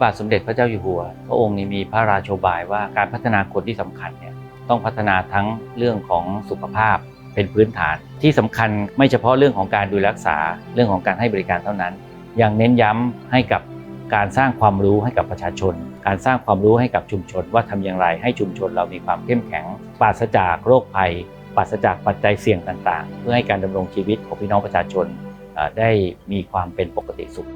ระบาทสมเด็จพระเจ้าอยู่หัว พระองค์นี้มีพระราโชบายว่าการพัฒนาคนที่สำคัญเนี่ยต้องพัฒนาทั้งเรื่องของสุขภาพเป็นพื้นฐาน ที่สำคัญไม่เฉพาะเรื่องของการดูแลรักษาเรื่องของการให้บริการเท่านั้น ยังเน้นย้ำให้กับการสร้างความรู้ให้กับประชาชน การสร้างความรู้ให้กับชุมชน ว่าทำอย่างไรให้ชุมชนเรามีความเข้มแข็งปราศจากโรคภัยปราศจากปัจจัยเสี่ยงต่าง ๆ เพื่อให้การดำรงชีวิตของพี่น้องประชาชนได้มีความเป็นปกติสุข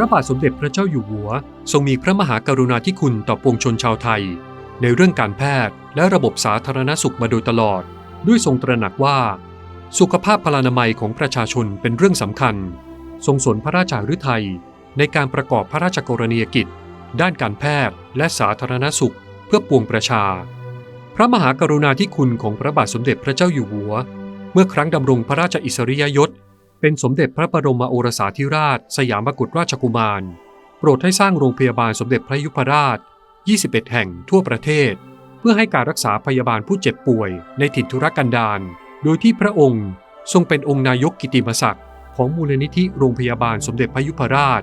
ระบาทสมเด็จพระเจ้าอยู่หัว ทรงมีพระมหากรุณาธิคุณต่อปวงชนชาวไทย ในเรื่องการแพทย์และระบบสาธารณสุขมาโดยตลอด ด้วยทรงตระหนักว่า สุขภาพพลานามัยของประชาชนเป็นเรื่องสำคัญ ทรงสนพระราชาฤทัยในการประกอบพระราชกรณียกิจ ด้านการแพทย์และสาธารณสุขเพื่อปวงประชา พระมหากรุณาธิคุณของพระบาทสมเด็จพระเจ้าอยู่หัว เมื่อครั้งดำรงพระราชอิสริยยศ เป็นสมเด็จพระบรมโอรสาธิราช สยามกุฎราชกุมาร โปรดให้สร้างโรงพยาบาลสมเด็จพระยุพราช 21 แห่งทั่วประเทศ เพื่อให้การรักษาพยาบาลผู้เจ็บป่วยในถิ่นทุรกันดารโดยที่พระองค์ทรงเป็นองค์นายกกิติมศักดิ์ของมูลนิธิโรงพยาบาลสมเด็จพระยุพราช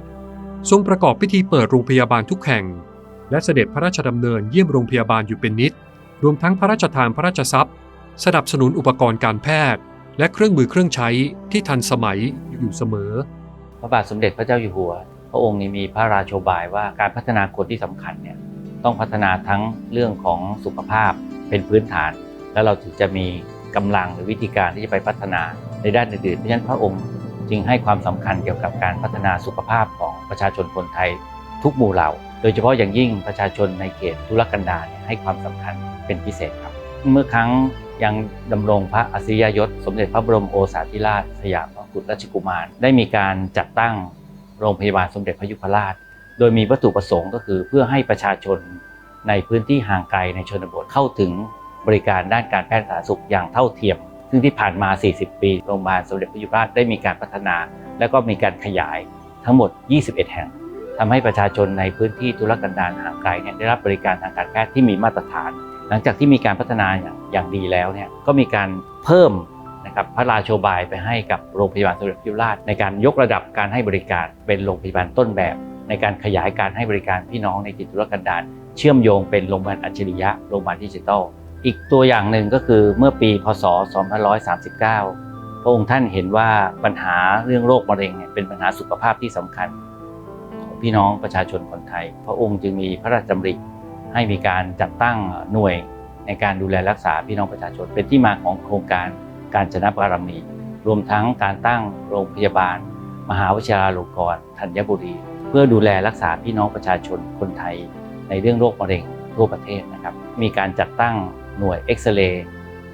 ทรงประกอบพิธีเปิดโรงพยาบาลทุกแห่ง และเสด็จพระราชดำเนินเยี่ยมโรงพยาบาลอยู่เป็นนิด รวมทั้งพระราชทานพระราชทรัพย์ สนับสนุนอุปกรณ์การแพทย์ และเครื่องมือเครื่องใช้ที่ทันสมัยอยู่เสมอ พระบาทสมเด็จพระเจ้าอยู่หัว พระองค์นี้มีพระราชบายว่าการพัฒนาคนที่สำคัญเนี่ยต้องพัฒนาทั้งเรื่องของสุขภาพเป็นพื้นฐาน แล้วเราถึงจะมีกำลังหรือวิธีการที่จะไปพัฒนาในด้านอื่นๆเพราะฉะนั้นพระองค์จึงให้ความสำคัญเกี่ยวกับการพัฒนาสุขภาพของประชาชนคนไทยทุกหมู่เหล่า โดยเฉพาะอย่างยิ่งประชาชนในเขตธุรกันดารให้ความสำคัญเป็นพิเศษครับ เมื่อครั้ง ยังดำรงพระอัศริยยศ สมเด็จพระบรมโอษาธิราชสยามกุฎราชกุมาร ได้มีการจัดตั้งโรงพยาบาลสมเด็จพระยุพราช โดยมีวัตถุประสงค์ก็คือเพื่อให้ประชาชนในพื้นที่ห่างไกลในชนบทเข้าถึงบริการด้านการแพทย์สาธารณสุขอย่างเท่าเทียม ซึ่งที่ผ่านมา 40 ปี โรงพยาบาลสมเด็จพระยุพราชได้มีการพัฒนา และก็มีการขยายทั้งหมด 21 แห่งทำให้ประชาชนในพื้นที่ธุรกันดารห่างไกลได้รับบริการทางการแพทย์ที่มีมาตรฐาน หลังจากที่มีการพัฒนาอย่างดีแล้วเนี่ยก็มีการเพิ่มนะครับพระราชบายไปให้กับโรงพยาบาลสมเด็จพระยุพราชในการยกระดับการให้บริการเป็นโรงพยาบาลต้นแบบ ในการขยายการให้บริการพี่น้องในถิ่นธุรกันดารเชื่อมโยงเป็นโรงพยาบาลอัจฉริยะโรงพยาบาลดิจิทัลอีกตัวอย่างหนึ่งก็คือเมื่อปีพศ 2539 พระองค์ท่านเห็นว่าปัญหาเรื่องโรคมะเร็งเนี่ยเป็นปัญหาสุขภาพที่สำคัญ ของพี่น้องประชาชนคนไทย พระองค์จึงมีพระราชดำริ ให้มีการจัดตั้งหน่วยในการดูแลรักษาพี่น้องประชาชน เป็นที่มาของโครงการการชนะบารมี รวมทั้งการตั้งโรงพยาบาล มหาวชิราลงกรณ์ธัญบุรี เพื่อดูแลรักษาพี่น้องประชาชนคนไทย ในเรื่องโรคมะเร็งทั่วประเทศนะครับ มีการจัดตั้งหน่วยเอ็กซเรย์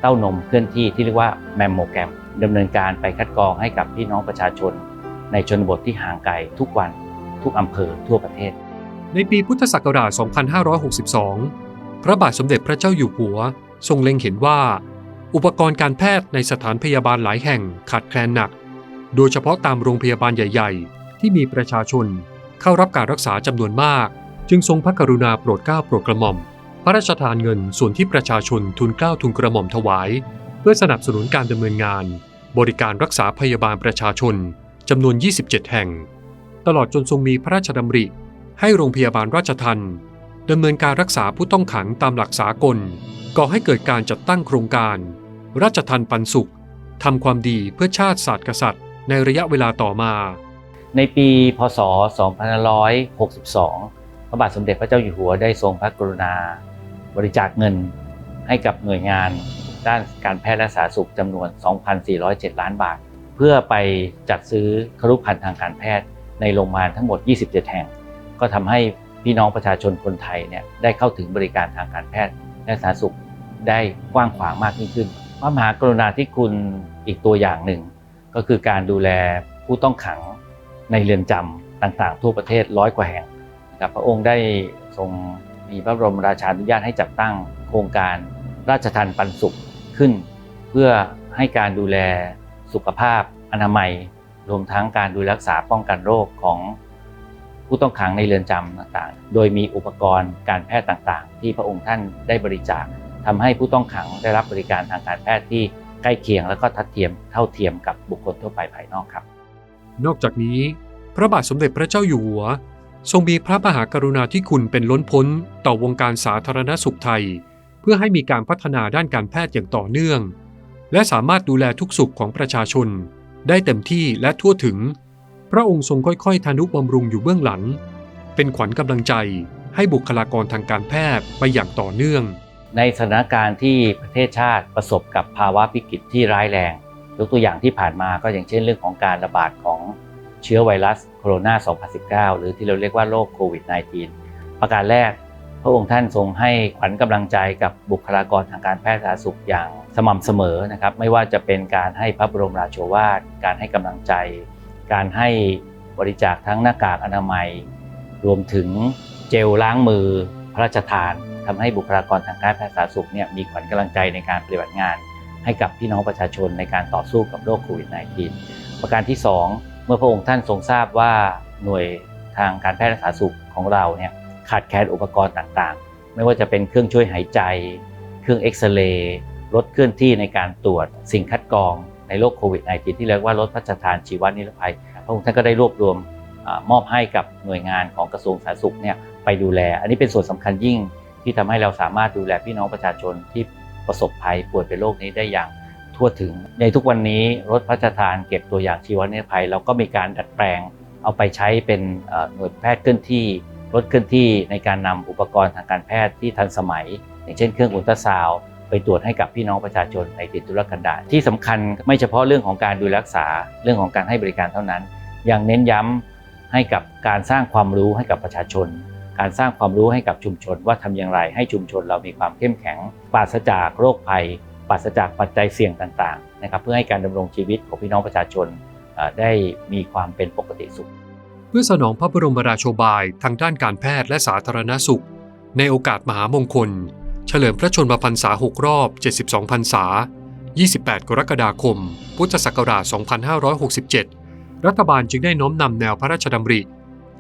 เต้านมเคลื่อนที่ที่เรียกว่าแมมโมแกรมดำเนินการไปคัดกรองให้กับพี่น้องประชาชน ในชนบทที่ห่างไกลทุกวันทุกอำเภอทั่วประเทศ ในปีพุทธศักราช 2562 พระบาทสมเด็จพระเจ้าอยู่หัว ทรงเล็งเห็นว่า อุปกรณ์การแพทย์ในสถานพยาบาลหลายแห่งขาดแคลนหนัก โดยเฉพาะตามโรงพยาบาลใหญ่ ๆ ที่มีประชาชนเข้ารับการรักษาจำนวนมาก จึงทรงพระกรุณาโปรดเกล้าโปรดกระหม่อม พระราชทานเงินส่วนที่ประชาชนทุนเกล้าทุนกระหม่อมถวาย เพื่อสนับสนุนการดำเนินงาน บริการรักษาพยาบาลประชาชนจำนวน 27 แห่ง ตลอดจนทรงมีพระราชดำริ ให้โรงพยาบาลราชทันดำเนินการรักษาผู้ต้องขังตามหลักสากลก่อให้เกิดการจัดตั้งโครงการ ราชทันปันสุขทำความดีเพื่อชาติศาสตร์กษัตริย์ ในระยะเวลาต่อมา ในปีพศ 2562 พระบาทสมเด็จพระเจ้าอยู่หัวได้ทรงพระกรุณา บริจาคเงินให้กับหน่วยงานด้านการแพทย์และสาธารณสุขจำนวน 2,407 ล้านบาท เพื่อไปจัดซื้อครุภัณฑ์ทางการแพทย์ในโรงพยาบาลทั้งหมด 27 แห่ง ก็ทำให้พี่น้องประชาชนคนไทยเนี่ยได้เข้าถึงบริการทางการแพทย์และสาธารณสุขได้กว้างขวางมากยิ่งขึ้นพระมหากรุณาธิคุณอีกตัวอย่างหนึ่ง ก็คือการดูแลผู้ต้องขังในเรือนจำต่างๆ ทั่วประเทศร้อยกว่าแห่งนะครับพระองค์ได้ทรงมีพระบรมราชานุญาตให้จัดตั้งโครงการราชทันปันสุขขึ้น เพื่อให้การดูแลสุขภาพอนามัย รวมทั้งการดูแลรักษาป้องกันโรคของ ผู้ต้องขังในเรือนจำต่างๆ โดยมีอุปกรณ์การแพทย์ต่างๆ ที่พระองค์ท่านได้บริจาคทำให้ผู้ต้องขังได้รับบริการทางการแพทย์ที่ใกล้เคียงแล้วก็ทัดเทียมเท่าเทียมกับบุคคลทั่วไปภายนอกครับ นอกจากนี้ พระบาทสมเด็จพระเจ้าอยู่หัว ทรงมีพระมหากรุณาธิคุณเป็นล้นพ้นต่อวงการสาธารณสุขไทย เพื่อให้มีการพัฒนาด้านการแพทย์อย่างต่อเนื่อง และสามารถดูแลทุกสุขของประชาชน ได้เต็มที่และทั่วถึง พระองค์ทรงค่อยๆทานุบำรุงอยู่เบื้องหลัง เป็นขวัญกำลังใจให้บุคลากรทางการแพทย์ไปอย่างต่อเนื่อง ในสถานการณ์ที่ประเทศชาติประสบกับภาวะวิกฤตที่ร้ายแรงยกตัวอย่างที่ผ่านมาก็อย่างเช่นเรื่องของการระบาดของเชื้อไวรัสโคโรนา 2019 หรือที่เราเรียกว่าโรคโควิด -19 ประการแรก พระองค์ท่านทรงให้ขวัญกำลังใจกับบุคลากรทางการแพทย์สาธารณสุขอย่างสม่ำเสมอนะครับ ไม่ว่าจะเป็นการให้พระบรมราโชวาท การให้กำลังใจ การให้บริจาคทั้งหน้ากากอนามัย รวมถึงเจลล้างมือพระราชทานทำให้บุคลากรทางการแพทย์สาธารณสุขเนี่ยมีขวัญกำลังใจในการปฏิบัติงาน ให้กับพี่น้องประชาชนในการต่อสู้กับโรคโควิด -19 ประการที่ 2 เมื่อพระองค์ท่านทรงทราบว่าหน่วยทางการแพทย์สาธารณสุขของเราเนี่ยขาดแคลนอุปกรณ์ต่างๆ ไม่ว่าจะเป็นเครื่องช่วยหายใจ เครื่องเอ็กซเรย์รถเคลื่อนที่ในการตรวจสิ่งคัดกรอง ในโรคโควิด -19 ที่เรียกว่ารถพระราชทานชีวนิรภัย พระองค์ท่านก็ได้รวบรวมอามอบให้กับหน่วยงานของกระทรวงสาธารณสุขเนี่ยไปดูแล อันนี้เป็นส่วนสำคัญยิ่งที่ทำให้เราสามารถดูแลพี่น้องประชาชนที่ประสบภัยป่วยเป็นโรคนี้ได้อย่างทั่วถึง ในทุกวันนี้รถพระราชทานเก็บตัวอย่างชีวนิรภัยเราก็มีการดัดแปลง เอาไปใช้เป็นเอ่อหน่วยแพทย์เคลื่อนที่รถเคลื่อนที่ในการนำอุปกรณ์ทางการแพทย์ที่ทันสมัย อย่างเช่นเครื่องอุลตราซาวด์ ไปตรวจให้กับพี่น้องประชาชนในติดตุรกันดารที่สำคัญไม่เฉพาะเรื่องของการดูแลรักษาเรื่องของการให้บริการเท่านั้น ยังเน้นย้ำให้กับการสร้างความรู้ให้กับประชาชน การสร้างความรู้ให้กับชุมชน ว่าทำอย่างไรให้ชุมชนเรามีความเข้มแข็งปราศจากโรคภัยปราศจากปัจจัยเสี่ยงต่างๆนะครับเพื่อให้การดำรงชีวิตของพี่น้องประชาชนได้มีความเป็นปกติสุข เพื่อสนองพระบรมราโชบายทางด้านการแพทย์และสาธารณสุข ในโอกาสมหามงคล เฉลิมพระชนมพรรษา 6 รอบ 72 พรรษา 28 กรกฎาคม พุทธศักราช 2567 รัฐบาลจึงได้น้อมนำแนวพระราชดำริ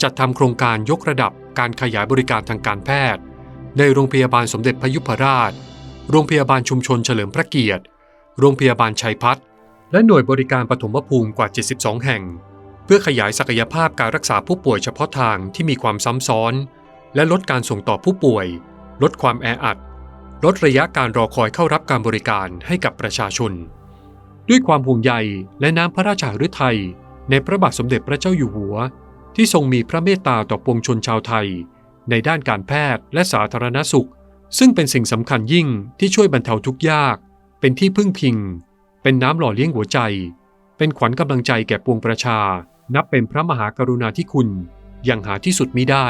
จัดทำโครงการยกระดับการขยายบริการทางการแพทย์ ในโรงพยาบาลสมเด็จพยุพราช โรงพยาบาลชุมชนเฉลิมพระเกียรติ โรงพยาบาลชัยพัฒน์และหน่วยบริการปฐมภูมิกว่า 72 แห่ง เพื่อขยายศักยภาพการรักษาผู้ป่วยเฉพาะทางที่มีความซ้ำซ้อน และลดการส่งต่อผู้ป่วย ลดความแออัด ลดระยะการรอคอยเข้ารับการบริการให้กับประชาชน ด้วยความห่วงใยและน้ำพระราชาฤทัยในพระบาทสมเด็จพระเจ้าอยู่หัว ที่ทรงมีพระเมตตาต่อปวงชนชาวไทย ในด้านการแพทย์และสาธารณสุข ซึ่งเป็นสิ่งสำคัญยิ่งที่ช่วยบรรเทาทุกข์ยาก เป็นที่พึ่งพิง เป็นน้ำหล่อเลี้ยงหัวใจ เป็นขวัญกำลังใจแก่ปวงประชา นับเป็นพระมหากรุณาธิคุณอย่างหาที่สุดมิได้